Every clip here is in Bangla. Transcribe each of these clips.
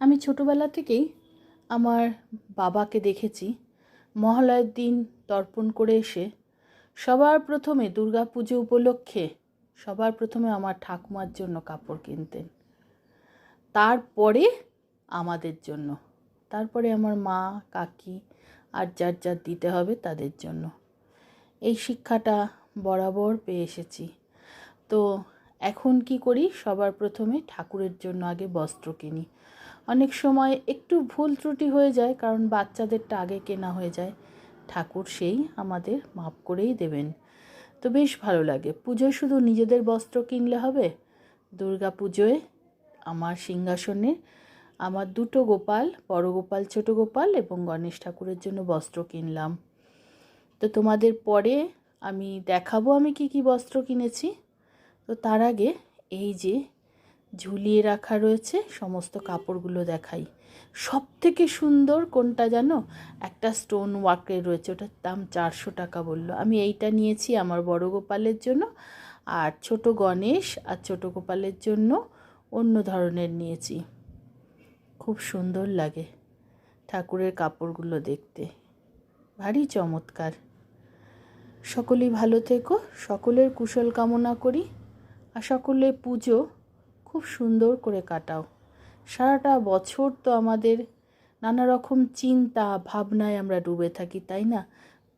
আমি ছোটোবেলা থেকেই আমার বাবাকে দেখেছি। মহালয়ের দিন তর্পণ করে এসে সবার প্রথমে দুর্গা পুজো উপলক্ষে সবার প্রথমে আমার ঠাকুমার জন্য কাপড় কিনতেন। তারপরে আমাদের জন্য। তারপরে আমার মা, কাকি আর যার যার দিতে হবে তাদের জন্য। এই শিক্ষাটা বরাবর পেয়ে এসেছি। তো এখন কি করি? সবার প্রথমে ঠাকুরের জন্য আগে বস্ত্র কিনি। অনেক সময় একটু ভুল ত্রুটি হয়ে যায়, কারণ বাচ্চাদেরটা আগে কেনা হয়ে যায়। ঠাকুর সেই আমাদের মাপ করেই দেবেন। তো বেশ ভালো লাগে। পুজোয় শুধু নিজেদের বস্ত্র কিনলে হবে? দুর্গা পুজোয় আমার সিংহাসনে আমার দুটো গোপাল, বড় গোপাল, ছোট গোপাল এবং গণেশ ঠাকুরের জন্য বস্ত্র কিনলাম। তো তোমাদের পরে আমি দেখাবো আমি কি কি বস্ত্র কিনেছি। তো তার আগে এই যে ঝুলিয়ে রাখা রয়েছে, সমস্ত কাপড়গুলো দেখাই। সব থেকে সুন্দর কোনটা জানো? একটা স্টোন ওয়ার্কের রয়েছে, ওটার দাম চারশো টাকা বলল। আমি এইটা নিয়েছি আমার বড় গোপালের জন্য, আর ছোট গণেশ আর ছোট গোপালের জন্য অন্য ধরনের নিয়েছি। খুব সুন্দর লাগে ঠাকুরের কাপড়গুলো দেখতে। ভারী চমৎকার। সকলেই ভালো থেকো, সকলের কুশল কামনা করি, আর সকলে পুজো খুব সুন্দর করে কাটাও। সারাটা বছর তো আমাদের নানা রকম চিন্তা ভাবনায় আমরা ডুবে থাকি, তাই না?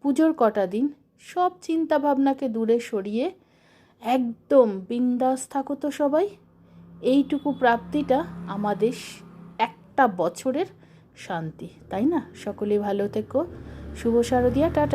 পুজোর কটা দিন সব চিন্তা ভাবনাকে দূরে সরিয়ে একদম বিন্দাস থাকো তো সবাই। এইটুকু প্রাপ্তিটা আমাদের একটা বছরের শান্তি, তাই না? সকলে ভালো থেকো। শুভ শারদিয়া, টাটা।